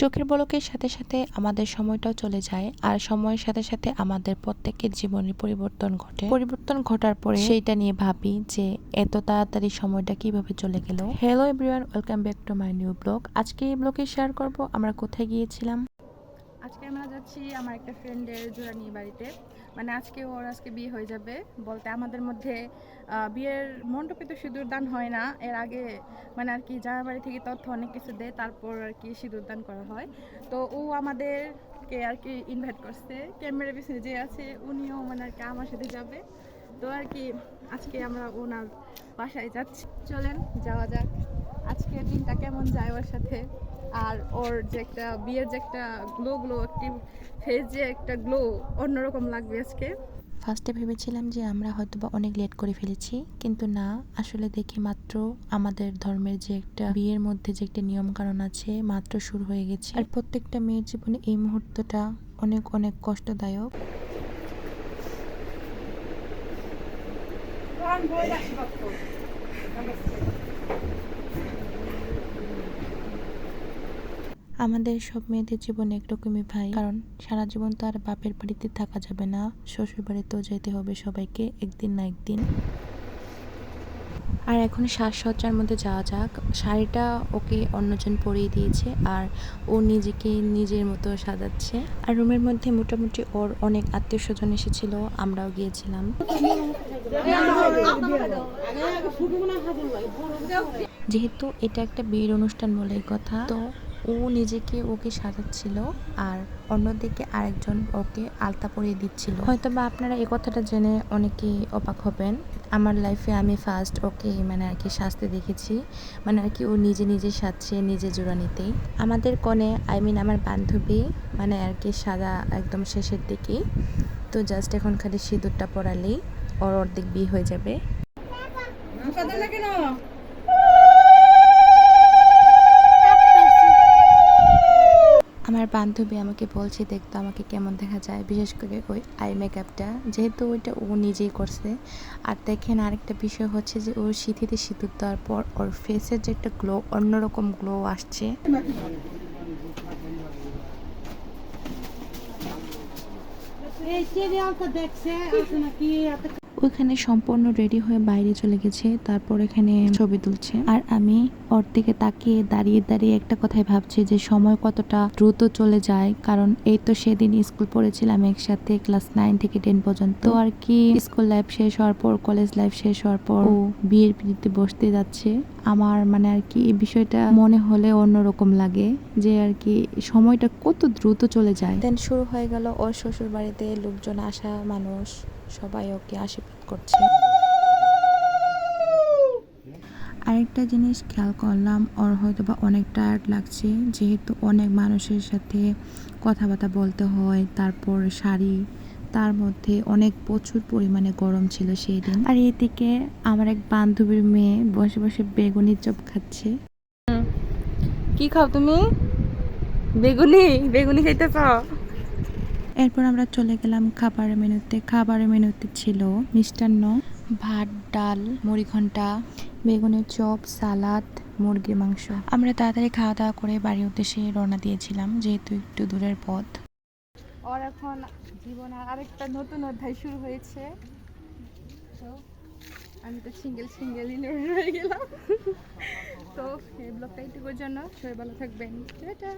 চোখের পলকের সাথে সাথে আমাদের সময়টাও চলে যায় আর সময়ের সাথে সাথে আমাদের প্রত্যেকের জীবনে পরিবর্তন ঘটে। পরিবর্তন ঘটার পরে সেইটা নিয়ে ভাবি যে এত তাড়াতাড়ি সময়টা কীভাবে চলে গেল। Hello everyone welcome back to my new blog আজকে এই ব্লগে শেয়ার করব আমরা কোথায় গিয়েছিলাম? আজকে আমরা যাচ্ছি আমার একটা ফ্রেন্ডের জোড়ানি বাড়িতে। মানে আজকে ওর আজকে বিয়ে হয়ে যাবে বলতে আমাদের মধ্যে বিয়ের মণ্ডপে তো সিঁদুর দান হয় না। এর আগে মানে আর কি জামাই বাড়ি থেকে তথ্য অনেক কিছু দেয়, তারপর আর কি সিঁদুর দান করা হয়। তো ও আমাদেরকে আর কি ইনভাইট করছে। ক্যামেরা পিছনে যে আছে, উনিও মানে আর কি আমার সাথে যাবে। তো আর কি আজকে আমরা ওনার বাসায় যাচ্ছি। চলেন, যাওয়া যাক। আজকের দিনটা কেমন যায় ওর সাথে? আর ওর যে একটা বিয়ের যে একটা গ্লো গ্লো একটি ফেস যে একটা গ্লো অন্যরকম লাগবে আজকে। ফার্স্টে ভেবেছিলাম যে আমরা হয়তো বা অনেক লেট করে ফেলেছি কিন্তু না আসলে দেখি মাত্র আমাদের ধর্মের যে একটা বিয়ের মধ্যে যে একটা নিয়ম কারণ আছে মাত্র শুরু হয়ে গেছে। আর প্রত্যেকটা মেয়ের জীবনে এই মুহূর্তটা অনেক অনেক কষ্টদায়ক। আমাদের সব মেয়েদের জীবনে একরকমই ভাই। কারণ সারা জীবন তো আর বাপের বাড়িতে থাকা যাবে না। শ্বশুর বাড়িতেও যেতে হবে সবাইকে একদিন না একদিন। আর এখন সাজসজ্জার মধ্যে যাওয়া যাক। শাড়িটা ওকে অন্যজন পরিয়ে দিয়েছে আর ও নিজেকে নিজের মতো সাজাচ্ছে। আর রুমের মধ্যে মোটামুটি ওর অনেক আত্মীয় স্বজন এসেছিল, আমরাও গিয়েছিলাম। যেহেতু এটা একটা বিয়ের অনুষ্ঠান বলে কথা, তো ও নিজেকে ওকে সাজাচ্ছিল আর অন্যদিকে আরেকজন ওকে আলতা পরিয়ে দিচ্ছিল। হয়তো বা আপনারা এই কথাটা জেনে অনেকেই অবাক হবেন। আমার লাইফে আমি ফার্স্ট ওকে মানে আর কি সাজতে দেখেছি। মানে আর কি ও নিজে নিজে সাজছে, নিজে জোড়া নিতেই। আমাদের কনে আই মিন আমার বান্ধবী মানে আর কি সাজা একদম শেষের দিকেই। তো জাস্ট এখন খালি সিঁদুরটা পরালেই ওর অর্ধেক বিয়ে হয়ে যাবে। আমার বান্ধবী আমাকে বলছে দেখতো আমাকে কেমন দেখা যায়? বিশেষ করে ওই আই মেকআপটা যেহেতু ওইটা ও নিজেই করছে। আর দেখেন আরেকটা বিষয় হচ্ছে যে ওর সিঁথিতে সিঁদুর দেওয়ার পর ওর ফেসের যে একটা গ্লো অন্যরকম গ্লো আসছে। এই দেখছে নাকি ওইখানে সম্পূর্ণ রেডি হয়ে বাইরে চলে গেছে, তারপর এখানে ছবি তুলছে। আর আমি ওর দিকে তাকিয়ে দাঁড়িয়ে দাঁড়িয়ে একটা কথাই ভাবছি যে সময় কতটা দ্রুত চলে যায়, কারণ এই তো সেদিন স্কুল পড়েছিলাম একসাথে ক্লাস নাইন থেকে টেন পর্যন্ত। আর কি স্কুল লাইফ শেষ হওয়ার পর কলেজ লাইফ শেষ হওয়ার পর ও বিয়ের পিড়িতে বসতে যাচ্ছে। আমার মানে আর কি এই বিষয়টা মনে হলে অন্যরকম লাগে যে আর কি সময়টা কত দ্রুত চলে যায়। দেন শুরু হয়ে গেল ওর শ্বশুর বাড়িতে লোকজন আসা মানুষ। সবাই ওকে আশীর্বাদ করছে। আরেকটা জিনিস খেয়াল করলাম ওর হয়তো বা অনেক টায়ার্ড লাগছে যেহেতু অনেক মানুষের সাথে কথাবার্তা বলতে হয় তারপর শাড়ি তার মধ্যে অনেক প্রচুর পরিমাণে গরম ছিল সেই দিন আর এদিকে আমার এক বান্ধবীর মেয়ে বসে বসে বেগুনি চপ খাচ্ছে। কি খাও তুমি? বেগুনি বেগুনি খাইতেছ? এরপর আমরা চলে গেলাম খাবারের মেনুতে। খাবারের মেনুতে ছিল মিষ্টান্ন, ভাত, ডাল, মুড়িঘণ্টা, বেগুনের চপ, সালাদ, মুরগির মাংস। আমরা তাড়াতাড়ি খাওয়া দাওয়া করে বাড়ির উদ্দেশ্যে রওনা দিয়েছিলাম, যেহেতু একটু দূরের পথ। ওর এখন জীবনের আরেকটা নতুন অধ্যায় শুরু হয়েছে। তো আমি তো সিঙ্গেল সিঙ্গেল হয়ে গেলাম। তো এই ব্লগটা এইটুকুর জন্য, সবাই ভালো থাকবেন। টাটা!